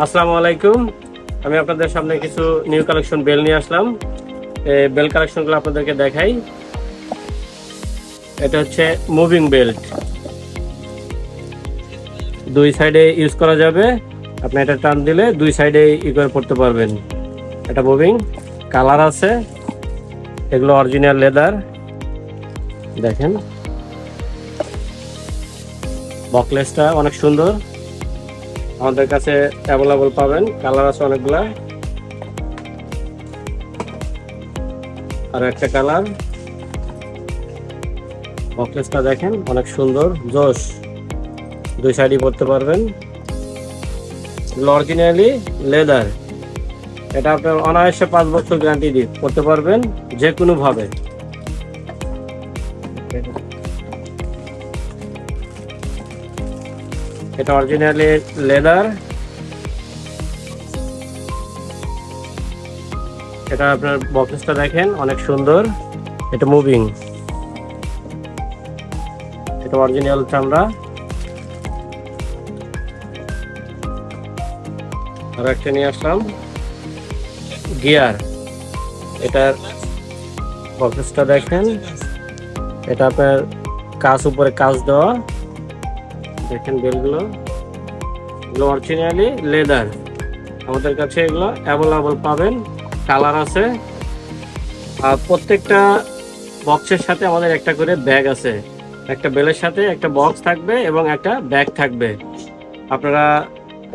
আসসালামু আলাইকুম। আমি আপনাদের সামনে কিছু নিউ কালেকশন বেল নিয়ে আসলাম। এই বেল কালেকশনগুলো আপনাদেরকে দেখাই। এটা হচ্ছে মুভিং বেল্ট দুই সাইডে ইউজ করা যাবে। আপনি এটা টান দিলে দুই সাইডে ই করে পড়তে পারবেন। এটা মুভিং কালার আছে। এগুলো অরিজিনাল লেদার দেখেন। বকলেসটা অনেক সুন্দর। আমাদের কাছে অ্যাভেলেবল পাবেন। কালার আছে অনেকগুলা। আর একটা কালার বকলেসটা দেখেন, অনেক সুন্দর। জোশ। দুই সাইডই পরতে পারবেন। অরিজিনালি লেদার এটা আপনার অনায়াসে পাঁচ বছর গ্যারান্টি দিয়ে করতে পারবেন যে কোনো এটা অরিজিনালি লেদার এটা আপনার বক্সটা দেখেন, অনেক সুন্দর। এটা মুভিং এটা অরিজিনাল চামড়া। আর একটা নিয়ে আসলাম। গিয়ার এটার বক্সটা দেখেন। এটা আপনার কাজ উপরে কাজ দেওয়া। দেখেন বেলগুলো। এগুলো অরিজিনালি লেদার আমাদের কাছে এগুলো অ্যাভেলেবল পাবেন। কালার আছে। আর প্রত্যেকটা বক্সের সাথে আমাদের একটা করে ব্যাগ আছে। একটা বেলের সাথে একটা বক্স থাকবে এবং একটা ব্যাগ থাকবে। আপনারা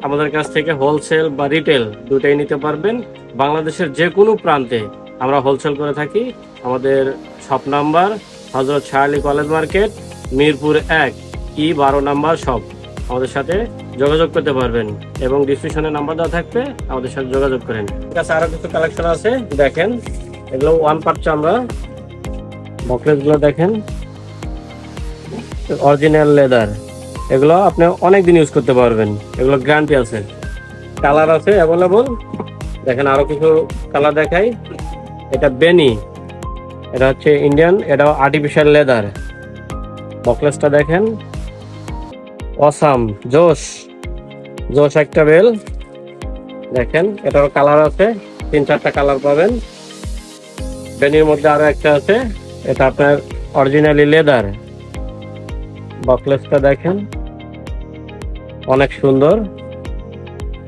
আমাদের কাছ থেকে হোলসেল বা রিটেল দুটাই নিতে পারবেন। বাংলাদেশের যে কোনো প্রান্তে আমরা হোলসেল করে থাকি। আমাদের shop number Hazrat Shah Ali college market, Mirpur এক। ই বারো নাম্বার শপ আমাদের সাথে যোগাযোগ করতে পারবেন এবং ডিসক্রিপশনে নাম্বার দেওয়া থাকবে, আমাদের সাথে যোগাযোগ করেন। ঠিক আছে, আরও কিছু কালেকশন আছে, দেখেন। এগুলো ওয়ান পার্ট চামড়া বকলেসগুলো দেখেন। অরিজিনাল লেদার এগুলো আপনি অনেক দিন ইউজ করতে পারবেন। এগুলো গ্যারান্টি আছে। কালার আছে অ্যাভেলেবল দেখেন, আরও কিছু কালার দেখাই। এটা বেনি এটা হচ্ছে ইন্ডিয়ান এটা আর্টিফিশিয়াল লেদার বকলেসটা দেখেন। অসাম জোশ জোশ একটা বেল দেখেন, এটারও কালার আছে। তিন, চারটা কালার পাবেন। বেনির মধ্যে আরও একটা আছে। এটা আপনার অরিজিনালি লেদার বকলেসটা দেখেন। অনেক সুন্দর।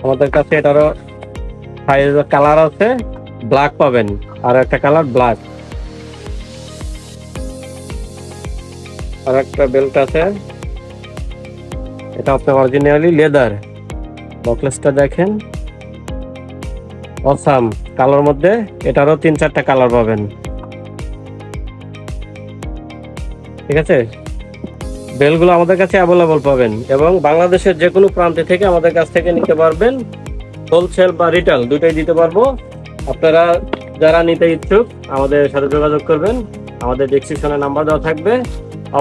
আমাদের কাছে এটারও সাইজ কালার আছে। ব্ল্যাক পাবেন। আর একটা কালার ব্ল্যাক আর একটা বেল্ট আছে। এটা আপনার অরিজিনালি লেদার বকলেসটা দেখেন। অসাম কালার মধ্যে এটারও তিন চারটা কালার পাবেন। ঠিক আছে? বেলগুলো আমাদের কাছে অ্যাভেলেবল পাবেন এবং বাংলাদেশের যে কোনো প্রান্তে থেকে আমাদের কাছ থেকে নিতে পারবেন। হোলসেল বা রিটেল দুটোই দিতে পারব। আপনারা যারা নিতে ইচ্ছুক, আমাদের সাথে যোগাযোগ করবেন। আমাদের ডিসক্রিপশনে নাম্বার দেওয়া থাকবে।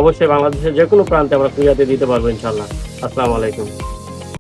অবশ্যই বাংলাদেশের যে কোনো প্রান্তে আমরা পূজাতে দিতে পারব ইনশাল্লাহ আসসালামু আলাইকুম।